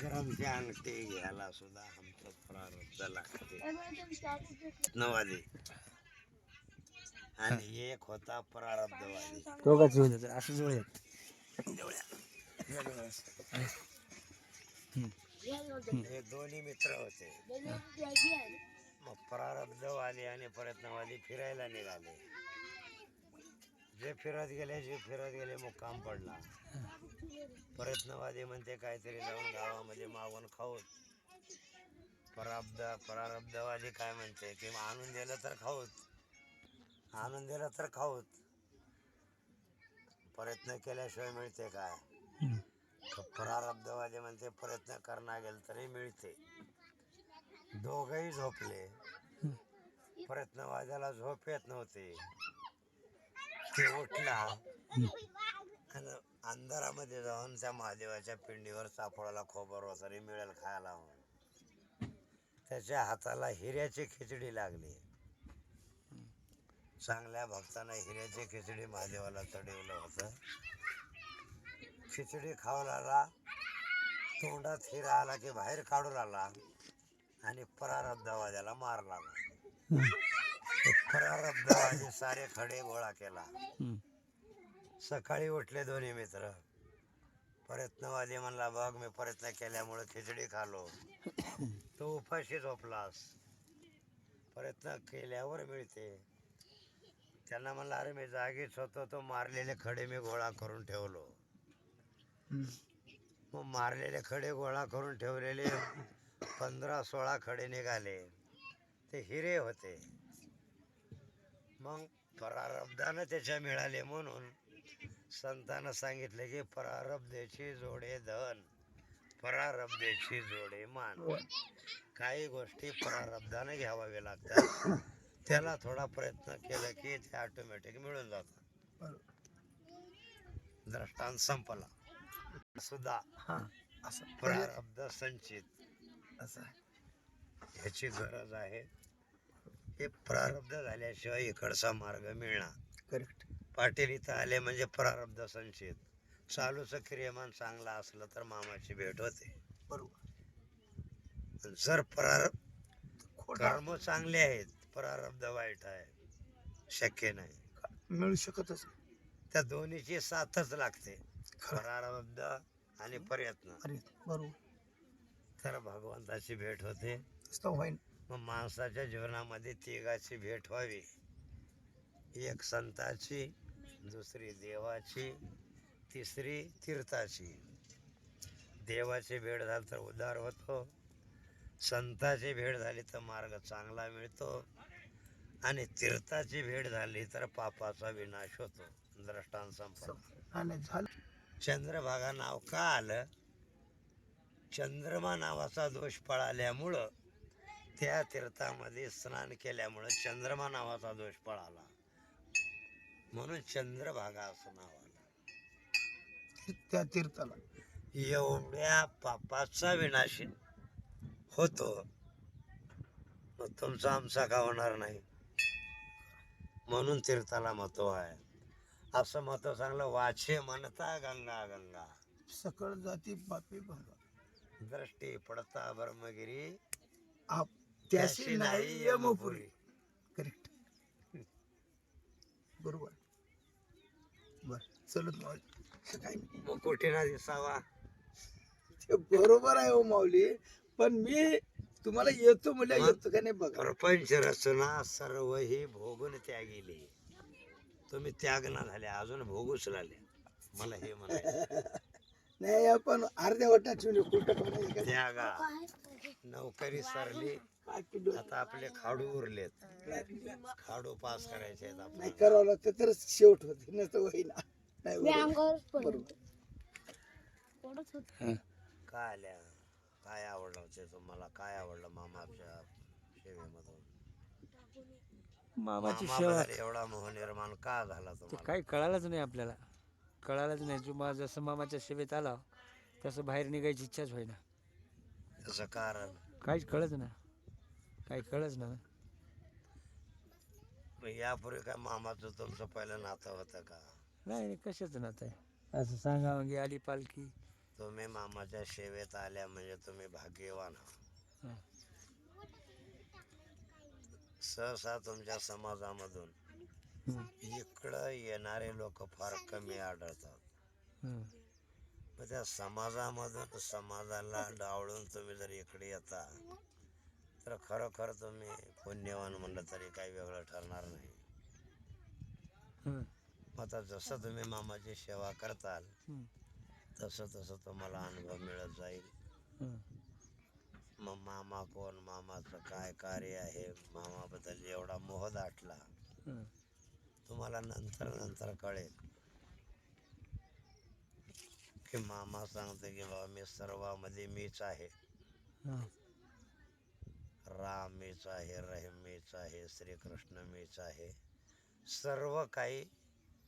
ग्रामचे अंगठे घ्यायला सुद्धा आमचं प्रारब्ध लागते. नवादी आणि एक होता प्रारब्धवादी. होत होतं असं येत हे दोन्ही मित्र होते. मग प्रारब्धवादी आणि प्रयत्नवादी फिरायला निघाले. जे फिरत गेले जे फिरत गेले मग काम पडला. प्रयत्नवादी म्हणते काहीतरी जाऊन गावामध्ये मागून खाऊत प्रारब्ध प्रारब्धवादी काय म्हणते की आणून दिलं तर खाऊत. आणून दिलं तर खाऊत. प्रयत्न केल्याशिवाय मिळते काय? प्रारब्धवादी म्हणते प्रयत्न करणं गेलं तरी मिळते. दोघही झोपले. प्रयत्नवाद्याला झोप येत नव्हते. ते उठला आणि अंधारामध्ये जाऊन त्या महादेवाच्या पिंडीवर सापडाला खोबर वगैरे मिळेल खायला म्हणून. त्याच्या हाताला हिऱ्याची खिचडी लागली. चांगल्या भक्तानं हिऱ्याची खिचडी महादेवाला चढवलं होतं. खिचडी खाऊ लागला तोंडात हिरा आला की बाहेर काढून आला. आणि प्रारब्धवाद्याला मार लागला. सारे खडे गोळा केला. सकाळी उठले दोन्ही मित्र. प्रयत्नवादी म्हणला बघ मी प्रयत्न केल्यामुळे खिचडी खालो. तो उपाशी झोपलास. प्रयत्न केल्यावर मिळते. त्यांना म्हणलं अरे मी जागीच होतो तो मारलेले खडे मी गोळा करून ठेवलो. मग मारलेले खडे गोळा करून ठेवलेले पंधरा सोळा खडे निघाले. ते हिरे होते. मग प्रारब्धानं त्याच्या मिळाले म्हणून संतानं सांगितलं की प्रारब्धेची जोडे धन प्रारब्धेची जोडे मान. काही गोष्टी प्रारब्धानं घ्यावावे लागतात. त्याला थोडा प्रयत्न केला की ते ऑटोमॅटिक मिळून जातात. दृष्टांत संपला. सुद्धा असं. प्रारब्ध संचित. असं ह्याची गरज आहे. हे प्रारब्ध झाल्याशिवाय इकडचा मार्ग मिळणार करेक्ट पाटील इथं आले म्हणजे प्रारब्ध संचित चालूचं क्रियमान चांगला असलं तर मामाची भेट होते. बरोबर. जर प्रारब्ध कर्म चांगले आहेत प्रारब्ध वाईट आहे शक्य नाही. मिळू शकतच. त्या दोन्हीची साथच लागते. प्रारब्ध आणि प्रयत्न. अरे बरोबर. तर भगवंताची भेट होते. होईन. मग माणसाच्या जीवनामध्ये तिघाची भेट व्हावी. एक संताची दुसरी देवाची तिसरी तीर्थाची. देवाची भेट झाली तर उद्धार होतो. संताची भेट झाली तर मार्ग चांगला मिळतो. आणि तीर्थाची भेट झाली तर पापाचा विनाश होतो. द्रष्टांत झालं. चंद्रभागा नाव का आलं? चंद्रमा नावाचा दोष पळाल्यामुळं त्या तीर्थामध्ये स्नान केल्यामुळं चंद्रमा नावाचा दोष पळाला. म्हणून चंद्रभागा असं नाव आलं. त्या तीर्थाला. एवढ्या पापाचा विनाश होतो. मग तुमचा आमचा का होणार नाही? म्हणून तीर्थाला महत्त्व आहे. असं महत्त्व चांगलं वाचे म्हणता गंगा गंगा. सकळ जाती बापी भंगा. दृष्टी पडता ब्रह्मगिरी. आप त्याशी नाही यमपुरी करेक्ट बरोबर. बर चलत माऊली मग कुठे ना दिसावा. ते बरोबर आहे हो माऊली पण मी तुम्हाला येतो म्हणलं मग? येतो का नाही बघा. प्रपंच रचना सर्व ही भोगून त्यागिली. तुम्ही त्यागना झाल्या अजून भोगूच लागले मला हे म्हणायचं. नाही आपण अर्ध्या वाटाची कुठं? त्यागा. नोकरी सरली आता आपले खाडू उरलेत. खाडू पास करायचे आहेत नाही आपल्याला करावं लागतं तरच शेवट होते नाही तर होईना नाही बरोबर. काय आल्या? काय आवडलं होते तुम्हाला? काय आवडलं मामाच्या सेवेमधून? मामाची सेवा मामाबद्दल एवढा मोह निर्माण का झाला ते तुम्हाला? काही कळालंच नाही आपल्याला. कळालंच नाही. जो मा जसं मामाच्या सेवेत आला तसं बाहेर निघायची इच्छाच होईना. त्याचं कारण काहीच कळत ना काही कळच ना मग यापूर्वी काय मामाचं तुमचं पहिलं नातं होतं का? नाही नाही कशाच नातं आहे? असं सांगा. मग आली पालखी. तुम्ही मामाच्या सेवेत आल्या म्हणजे तुम्ही भाग्यवान आहात. हं. सहसा तुमच्या समाजामधून हं. इकडं येणारे लोक फार कमी आढळतात. हं. मग त्या समाजामधून समाजाला डावळून तुम्ही जर इकडे येता तर खरोखर तुम्ही पुण्यवान म्हणलं तरी काही वेगळं ठरणार नाही. आता जसं तुम्ही मामाची सेवा करताल. तसं तसं तुम्हाला अनुभव मिळत जाईल. मग मामा कोण? मामाचं काय कार्य आहे? मामाबद्दल एवढा मोह दाटला. तुम्हाला नंतर नंतर कळेल. की मामा सांगते की बाबा मी सर्वामध्ये मीच आहे. हं. राम मीच आहे रहीम मीच आहे श्रीकृष्ण मीच आहे. सर्व काही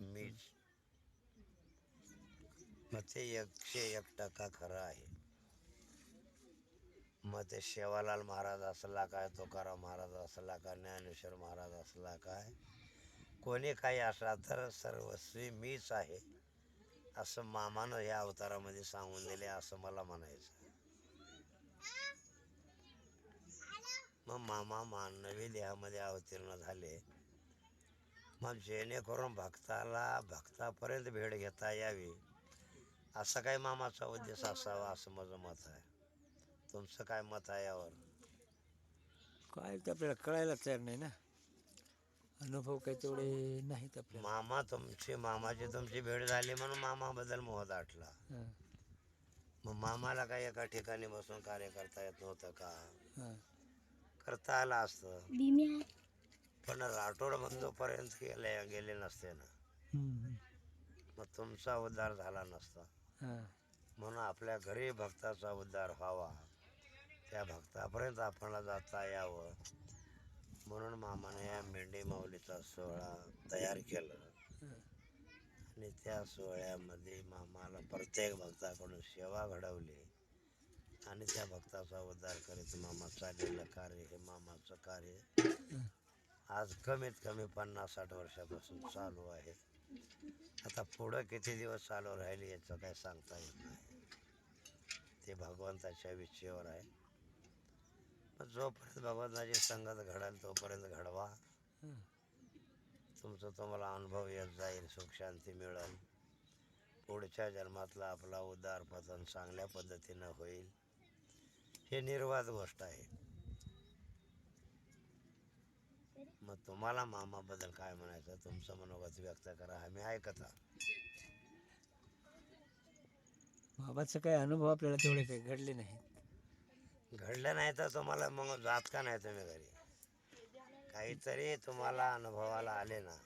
मीच. मग ते एकशे एक टक्का खरं आहे. मग ते शेवालाल महाराज असला काय तुकाराम महाराज असला का ज्ञानेश्वर महाराज असला काय कोणी काही असला तर सर्वस्वी मीच आहे. असं मामानं या अवतारामध्ये सांगून दिले असं मला म्हणायचं. मग मामा मानवी देहामध्ये अवतीर्ण झाले. मग जेणेकरून भक्ताला भक्तापर्यंत भेट घेता यावी असा काही मामाचा उद्देश असावा असं माझं मत आहे. तुमचं काय मत आहे यावर? काय ते आपल्याला कळायला तयार नाही ना? अनुभव काही तेवढे नाहीत आपल्याला. मामा तुमची मामाची तुमची भेट झाली म्हणून मामाबद्दल मोह दाटला हं. मग मामाला काही एका ठिकाणी बसून कार्य करता येत नव्हतं का? हं. करता आलं असतं. पण राठोड बंधूपर्यंत गेले गेले नसते ना. मग तुमचा उद्धार झाला नसता. हं. म्हणून आपल्या घरी भक्ताचा उद्धार व्हावा. त्या भक्तापर्यंत आपल्याला जाता यावं. म्हणून मामाने या मेंढी माऊलीचा सोहळा तयार केलं. आणि त्या सोहळ्यामध्ये मामाला प्रत्येक भक्ताकडून सेवा घडवली. आणि त्या भक्ताचा उद्धार करीत मामा चाललेलं कार्य हे मामाचं कार्य आज कमीत कमी पन्नास साठ वर्षापासून चालू आहे. आता पुढं किती दिवस चालू राहील याचं काय सांगता येत नाही. ते भगवंताच्या विषयावर आहे. जोपर्यंत भगवंताची संगत घडाल तोपर्यंत घडवा. तुमचं तुम्हाला अनुभव येत जाईल सुख शांती मिळेल. पुढच्या जन्मातला आपला उद्धार पतन चांगल्या पद्धतीनं होईल. हे निर्वाद गोष्ट आहे. मग तुम्हाला मामाबद्दल काय म्हणायचं? तुमचं मनोगत व्यक्त करा आम्ही ऐकता बाबाचं काही अनुभव आपल्याला तेवढे काही घडले नाहीत. घडलं नाही तर तुम्हाला मग जात का नाही तुम्ही घरी? काहीतरी तुम्हाला अनुभवाला आले ना.